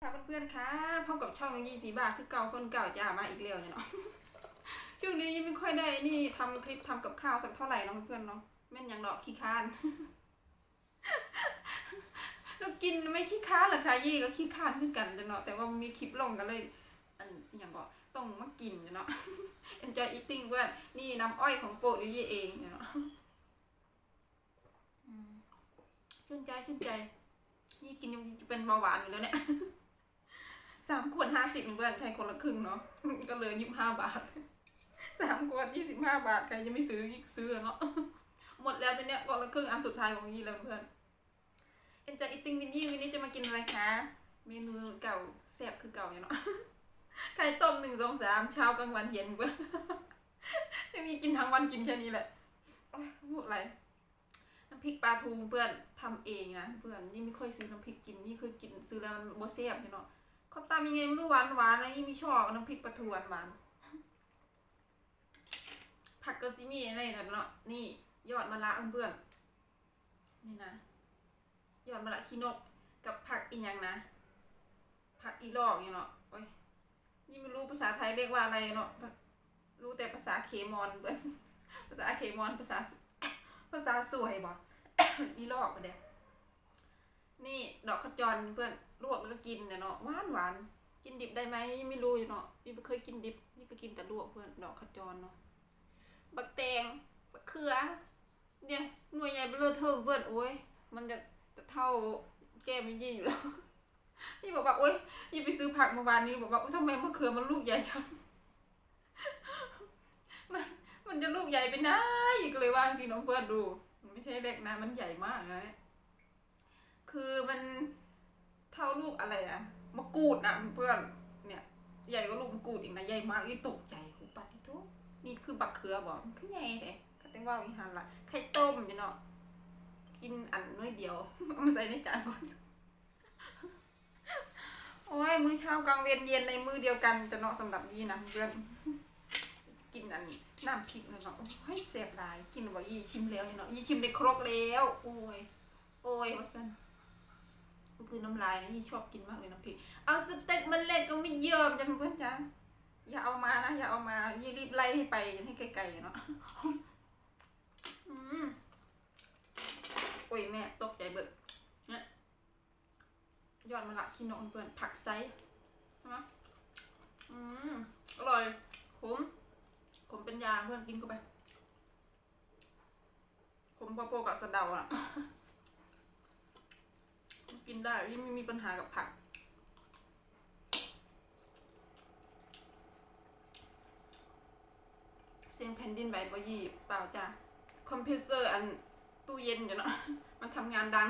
ค่ะเพื่อนๆค่ะพบกับช่องยี่ผีบาคือเก่าคนเก่าจ้ามาอีกแล้วเนาะ ช่วงนี้ไม่ค่อยได้นี่ทำคลิปทำกับข้าวสักเท่าไหร่เนาะเพื่อนเนาะแม่นย่างดอกขี้ค้านเรากินไม่ขี้ค้านหรอคะยี่ก็ขี้ค้านคือกันจะเนาะแต่ว่ามีคลิปลงกันเลย อันอย่างก็ต้องมากินจะเนาะ enjoy eating เพื่อนนี่น้ำอ้อยของโปรดยี่เองเนาะชื่นใจชื่นใจยี่กินยังจะเป็นเบาหวานอยู่แล้วเนี่ย สามขวดห้าสิบเพื่อนใช้คนละครึ่งเนาะ ก็เหลยยี่สิบห้าบาทสามขวดยี่สิบห้าบาทใครจะไม่ซื้อยี่ซื้อแล้วเนาะ หมดแล้วตอนเนี้ยคนละครึ่งอันสุดท้ายของยี่แล้วเพื่อน Enjoy eating วินยี่วันนี้จะมากินอะไรคะ เมนูเก่าแซ่บคือเก่าอยู่เนาะไข่ต้มหนึ่งสองสามเช้ากลางวันเย็นเพื่อนยังมีกินทั้งวันกินแค่นี้แหละพูดอะไรน้ำพริกปลาทูเพื่อนทำเองนะเพื่อนนี่ไม่ค่อยซื้อน้ำพริกกินนี่เคยกินซื้อแล้วมันโบเซ่บเนาะ เขาตำยังไงไม่รู้หวานหวานนะยี่ม่ชอบน้ำพริกปลาทูหวานหวานผักกระซิมีอะไรนะเนาะนี่ ยอดมะระเพื่อนๆนี่นะยอดมะระขี้นกกับผักอีกอย่างนะ ผักอีลอกเนี่ยเนาะโอ้ยนี่ไม่รู้ภาษาไทยเรียกว่าอะไรเนาะรู้แต่ภาษาเคมอนเพื่อนภาษาเคมอนภาษาภาษาสวยบ่อีลอกไปเด้นี่ดอกขจรเพื่อน ลวกแล้วก็กินเนี่ยเนาะหวานหวานกินดิบได้ไหมยังไม่รู้อยู่เนาะนี่ไม่เคยกินดิบ นี่ก็กินแต่ลวกเพื่อนดอกขจรเนาะบักแตงบักเขือ เนี่ยหน่วยใหญ่เบลอเท่าเพื่อนโอ้ยมันจะจะเท่าแก้มยี่อยู่แล้วนี่บอกว่าโอ้ยยี่ไปซื้อผักเมื่อวานนี้บอกว่าทำไมมะเขือมันลูกใหญ่จังมันมันจะลูกใหญ่ไปไหนก็เลยว่าจริงน้องเพื่อนดู มันไม่ใช่เล็กนะมันใหญ่มากนะคือมัน เท่าลูกอะไรอะมะกรูดนะเพื่อนเนี่ยใหญ่กว่าลูกมะกรูดอีกนะใหญ่มากยี่ตกใจหูปาติโตนี่คือบักเขือบอกมันคือใหญ่แต่ก็ต้องว่าวิหารละไข่ต้มเนาะกินอันน้อยเดียวเอามาใส่ในจานก่อนโอ้ยมื้อเช้ากลางเวียนเย็นในมื้อเดียวกันจะเนาะสำหรับยี่นะเพื่อนกินอันน้ำพริกเลยเนาะโอ้ยเสียบหลายกินบอกยี่ชิมแล้วเนาะยี่ชิมได้ครกแล้ว โอ้ยโอ้ยว่าสัน ก็คือน้ำลายนะยี่ชอบกินมากเลยน้ำพริก เอาสเต็กมันเล็กก็ไม่ยอมจ้ะเพื่อนจ้าอย่าเอามานะอย่าเอามายี่รีบไล่ให้ไปให้ไกลๆเนาะอืมโอ้ยแม่ตกใจเบิดเนี่ยยอดมะละขี้นกเพื่อนผักไซส์ใช่ไหมอืมอร่อยขมผมเป็นยาเพื่อนกินเข้าไปผมพอๆกับสะเดาอะ นได้ยิ่งไม่มีปัญหากับผัก เสียงแผ่นดินไหวบ่ยีเปล่าจ้ะคอมพิวเตอร์อันตู้เย็นอยู่เนาะมันทำงานดัง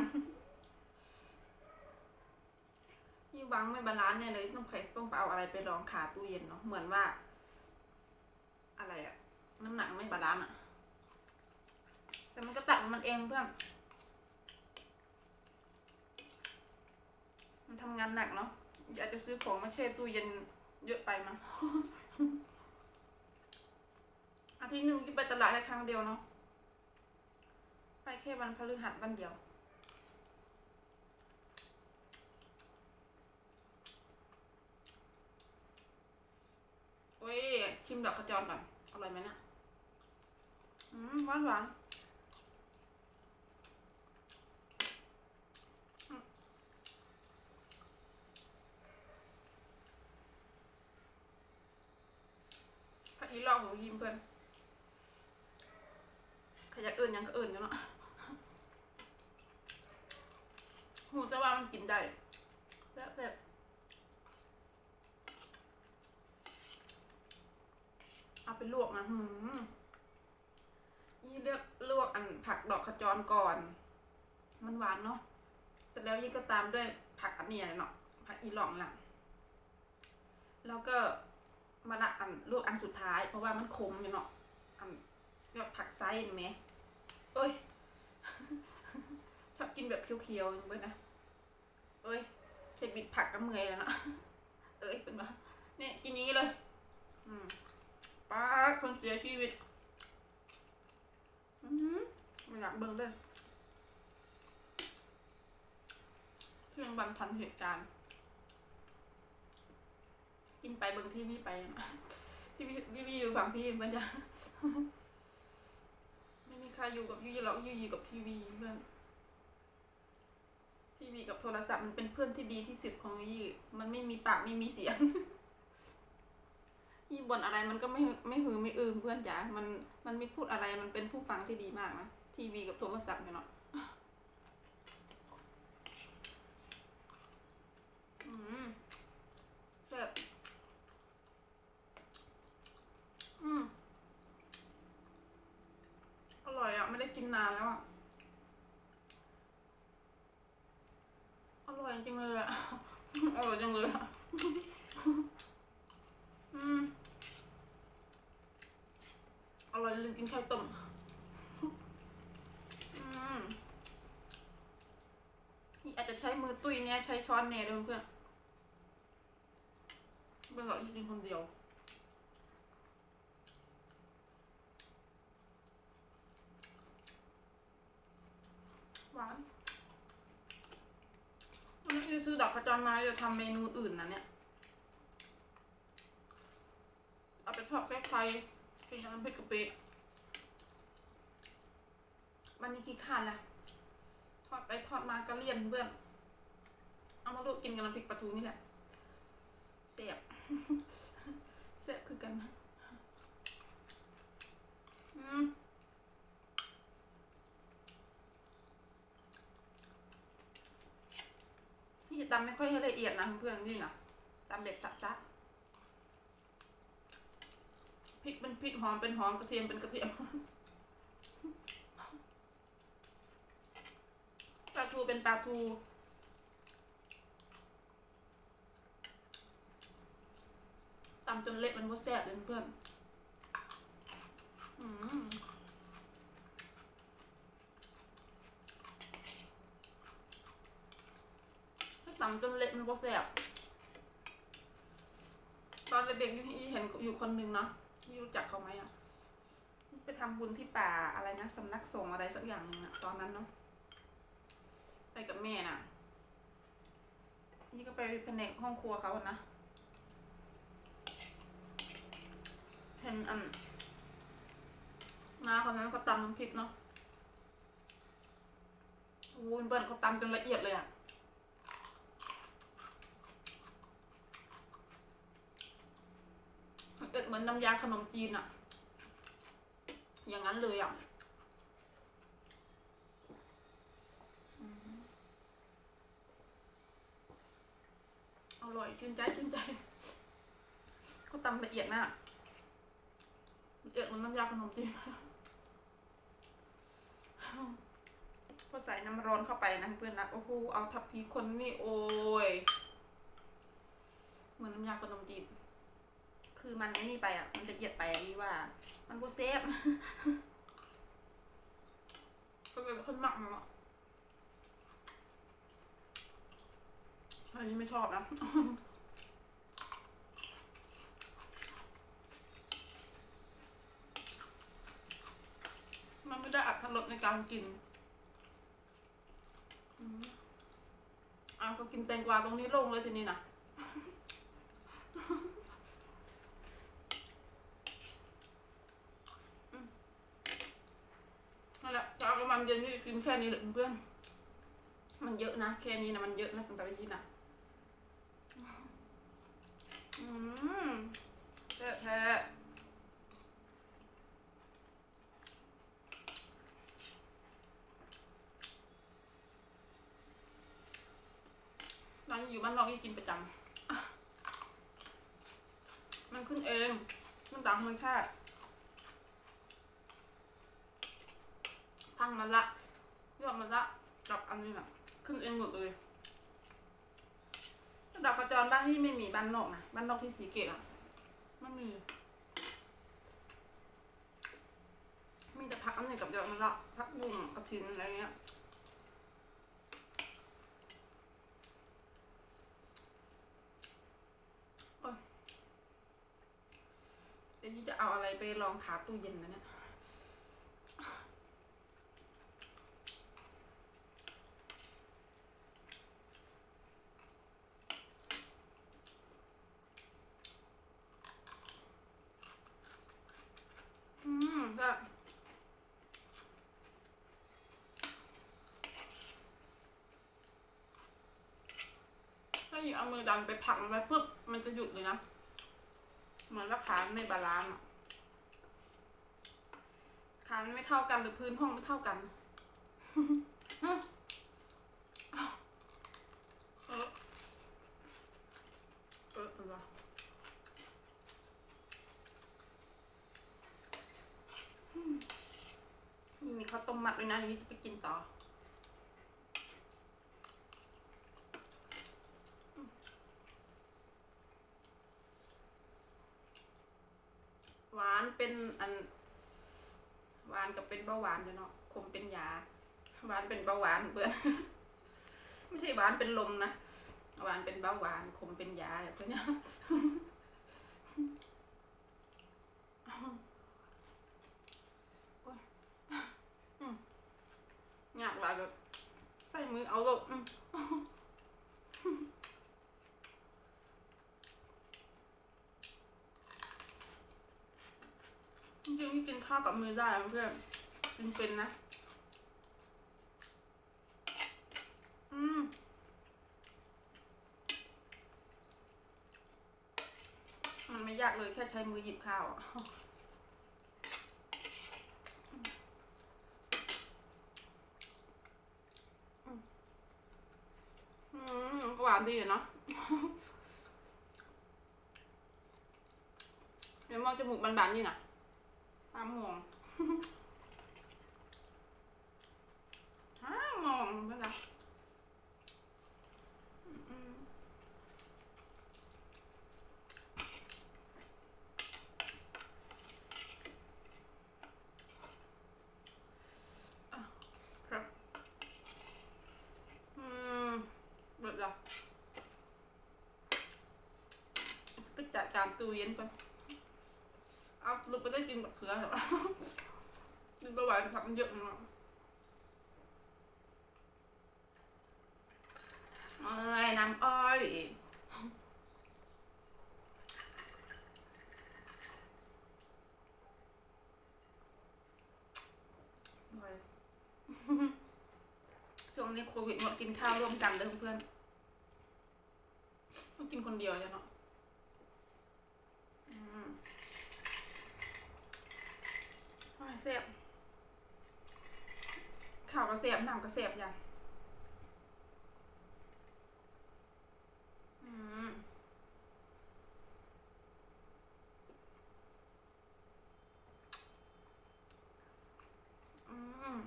ยิ่งวางไม่บาลานซ์เนี่ยเลยต้องไปต้องไปเอาอะไรไปรองขาตู้เย็นเนาะเหมือนว่า อะไรอะน้ำหนักไม่บาลานซ์อะแต่มันก็ตัดมันเองเพื่อน มันทำงานหนักเนาะอยากจะซื้อของมาแช่ตู้เย็นเยอะไปมั้งอาทิตย์หนึ่งที่ไปตลาดแค่ครั้งเดียวเนาะไปแค่วันพฤหัสวันเดียวโอ้ยชิมดอกกระจรก่อนอร่อยไหมเนี่ยอืมหวานหวานอืมผั กอีลอกของยิมเพื่อนขยักเอื่นยังก็เอื่นกันเนาะหูจะว่ามันกินได้แบบแบบเอาไปลวกนะหืมยี่เลือกลวกอันผักดอกขจรก่อน มันหวานเนาะ เสร็จแล้วยี่ก็ตามด้วยผักอันนี้เนาะ ผักอีหลองล่ะแล้วก็ มาละอันลวกอันสุดท้าย เพราะว่ามันขมอยู่เนาะอันยอดผักไซส์เห็นไหมเอ้ย ชอบกินแบบเคี้ยวๆอย่างเบ้ยนะเอ้ยแค่บิดผักก็เมื่อยแล้วเนาะเอ้ยเป็นว่าเนี่ยกินอย่างนี้เลย อืมป้าคนเสียชีวิต อือหือไม่อยากเบิ่งเลยเที่ยงบันทันเหตุการณ์ กินไปเบิ่งทีวีไปทีวีทีวีอยู่ฝั่งพี่เพื่อนจ้ะไม่มีใครอยู่กับยูยี่หรอกยูอยู่กับทีวีเพื่อนทีวีกับโทรศัพท์มันเป็นเพื่อนที่ดีที่สุดของยี่มันไม่มีปากไม่มีเสียงยี่บ่นอะไรมันก็ไม่ไม่หือไม่อืมเพื่อนจ๋ามันมันไม่พูดอะไรมันเป็นผู้ฟังที่ดีมากนะทีวีกับโทรศัพท์เนาะ อืมแซ่บอืม อร่อยอะ ไม่ได้กินนานแล้วอะ อร่อยจริงเลยอะ อร่อยจังเลยอะ อืม อร่อยลืมกินไข่ต้ม อืมนี่อาจจะใช้มือตุ้ยเนี่ยใช้ช้อนเน่ด้วยเพื่อนเพื่อนบอกอีกกินคนเดียว หวานวัน นี้ซื้อดอกกระจรมาจะทำเมนูอื่นนะเนี่ย เอาไปทอดแค่ไข่กินกับน้ำพริกกะปิวันนี้ขี้ขานแหละทอดไปทอดมาก็เลี่ยนเพื่อน เอามาลวกกินกับน้ำพริกปลาทูนี่แหละเสียบเสียบคือกันอืม ตำไม่ค่อยให้ละเอียดนะเพื่อนๆนี่นะตำแบบสักๆพริกเป็นพริกหอมเป็นหอมกระเทียมเป็นกระเทียมปลาทูเป็นปลาทูตำจนเละมันว่าแซ่บเลยเพื่อนอืม ตำจนเละมันบ่แซ่บตอนเด็กๆอยู่ที่เห็นอยู่คนหนึ่งเนาะไม่รู้จักเขาไหมอะไปทำบุญที่ป่าอะไรนะสำนักสงฆ์อะไรสักอย่างหนึ่งอะตอนนั้นเนาะไปกับแม่น่ะ นี่ก็ไปแผนกห้องครัวเขานะเห็นอันน้าคนนั้นเขาตำน้ำพริกเนาะโอ้ยเบิ้ลเขาตำจนละเอียดเลยอะ เหมือนน้ำยาขนมจีนอะอย่างนั้นเลยอะอร่อยชื่นใจชื่นใจเขาตำละเอียดมากละเอียดเหมือนน้ำยาขนมจีนพอใส่น้ำร้อนเข้าไปนะเพื่อนนะโอ้โหเอาทัพพีคนนี่โอ้ยเหมือนน้ำยาขนมจีน คือมันไอ้นี่ไปอะ มันละเอียดไปอะนี่ว่า มันโบเซฟก็เป็นคนหมักเนาะอันนี้ไม่ชอบนะมันไม่ได้อัดทรสในการกินอืมอะก็กินแตงกวาตรงนี้ลงเลยทีนี้นะ นั่นแหละจะเอาประมาณเย็นนี่กินแค่นี้แหละเพื่อน มันเยอะนะแค่นี้นะมันเยอะนะสำหรับยี่นะอืมแท้แท้ร้านอยู่บ้านนอกยี่กินประจำ มันขึ้นเอง มันตามธรรมชาติ ทั้งมันละยอดมันละกับอันนี้นะขึ้นเองหมดเลยดอกกระจรบ้านที่ไม่มีบ้านนอกนะบ้านนอกที่สีเกตอะไม่มี มีแต่พักอันนี้กับยอดมันละพักบุ้งกระถินอะไรเงี้ยโอ๊ยเดี๋ยวนี้จะเอาอะไรไปลองขาตู้เย็นนะเนี่ย มายิ่เอามือดันไปผลักมันไปปุ๊บมันจะหยุดเลยนะ เหมือนว่าขานไม่บาลานซ์อะขานไม่เท่ากันหรือพื้นห้องไม่เท่ากันเออเออเออนี่มีข้าวต้มมัดด้วยนะเดี๋ยวนี้จะไปกินต่อ หวานเป็นอัน หวานกับ เบาหวานเนาะคมเป็นยาหวานเป็นเบาหวานเพื่อนไม่ใช่หวานเป็นลมนะหวานเป็นเบาหวานคมเป็นยาเพื่อนเนี่ยอยากหลายแบบใส่มือเอาลงจริงๆกินข้าวกับมือได้เพื่อน กินเป็นนะ อืม มันไม่ยากเลยแค่ใช้มือหยิบข้าวอะอืมหวานดีเนาะเดี๋ยวมองจมูกบานๆนี่นะตามห่วง ฮ่ามองไม่ละอืม ครับ อืมเบิด ละไปจัดการตู้เย็นก่อนเอาลูกไปได้กินแบบเขือเหรอกินไปไหวผักมันเยอะมากเอ้ยน้ำอ้อยอร่อยช่วงนี้โควิดหมดกินข้าวร่วมกันเลยเพื่อน ต้องกินคนเดียวจ้ะเนาะอืมอ้ยเสียบข่าวก็เสียบหนังก็เสียบอย่างอืมอืม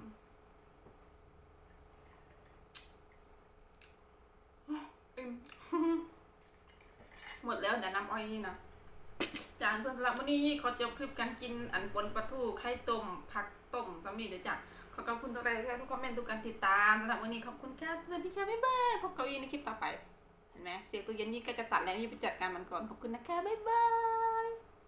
อืม หมด แล้วเดี๋ยวน้ำอ้อยนี่นะจานเพื่อนสำหรับวันนี้เขาจบคลิปการกินอันปนปลาทูไข่ต้มผักต้มตำนี่เดี๋ยวจัดขอขอบคุณทุกท่านทุกคอมเมนต์ทุกการติดตามสำหรับวันนี้ขอบคุณค่ะสวัสดีค่ะบ๊ายบายพบกับอีในคลิปต่อไปเห็นไหมเสียงตัวเย็นนี่ก็จะตัดแล้วนี่ไปจัดการมันก่อนขอบคุณนะคะบ๊ายบาย